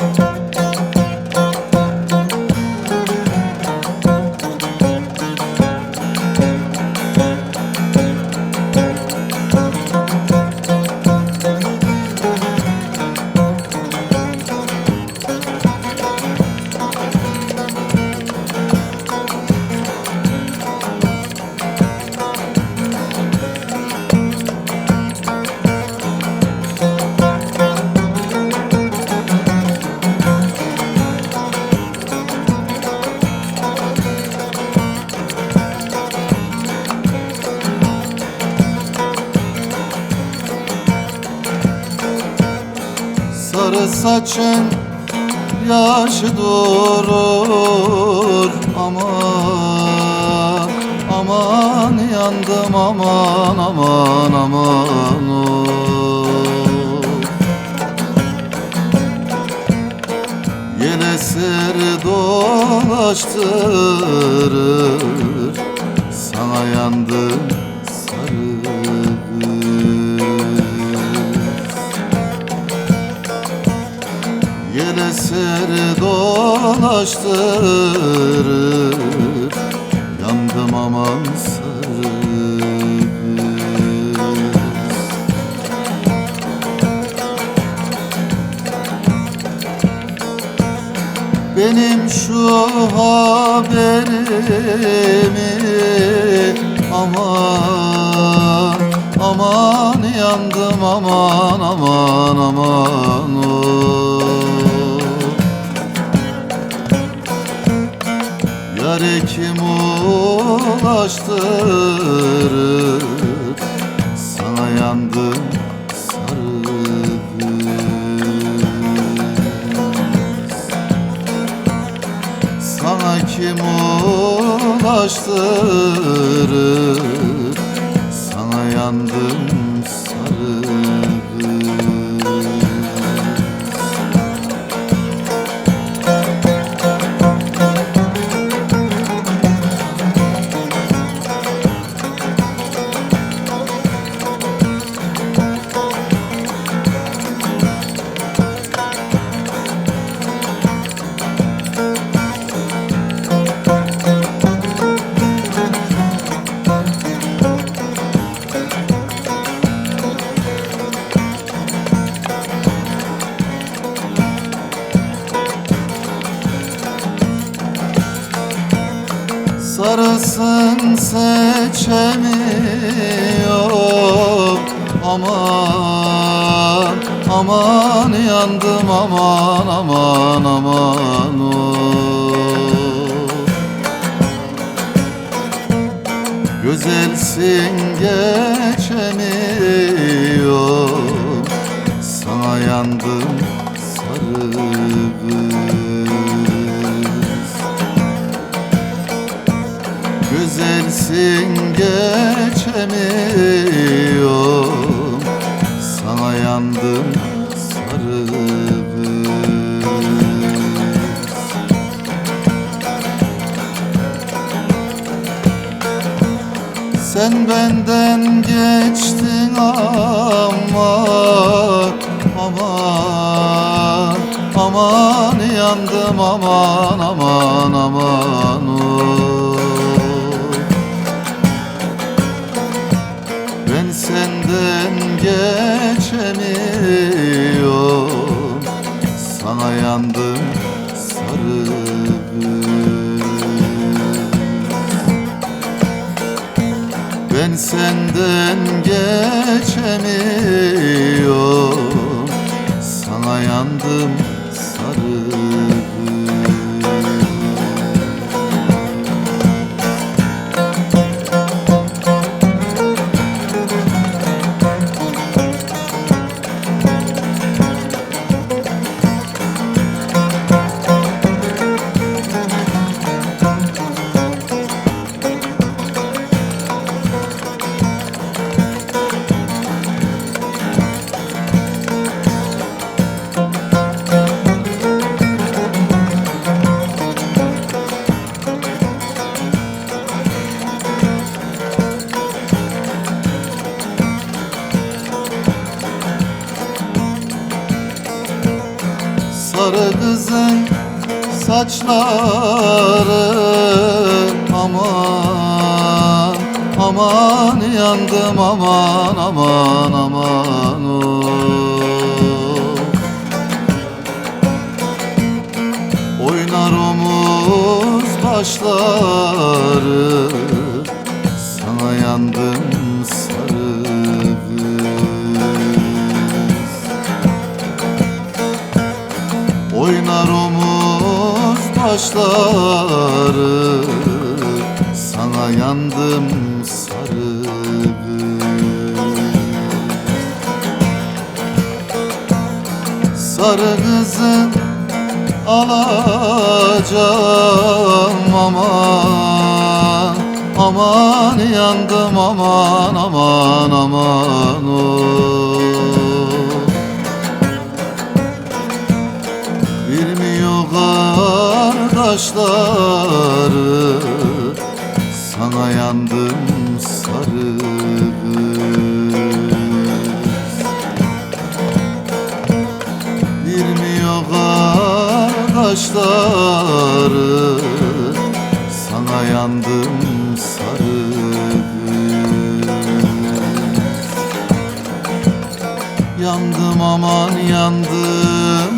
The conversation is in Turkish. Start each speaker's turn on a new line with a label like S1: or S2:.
S1: Sarı saçın yaşı durur Aman aman yandım aman aman aman oy. Yel eser dolaştırır Sana yandım dolaştırır Yandım aman sarı. Benim şu haberimi aman aman yandım aman aman aman ulaştırır Sana yandım Sarısın seçemiyor Aman aman yandım aman aman aman oy. Güzelsin geçemiyor Sana yandım sarı Güzelsin geçemiyorum Sana yandım sarı Sen benden geçtin ama Aman aman yandım aman aman aman Ben senden geçemiyorum. Sana yandım sarı Sarı kızın saçları aman aman yandım aman aman aman başları Sana yandım sarı Sarı kızın alacağım aman Aman yandım aman aman aman oh. Kardeşleri Sana yandım sarı kız. Bilmiyor kardeşleri Sana yandım sarı Yandım aman yandım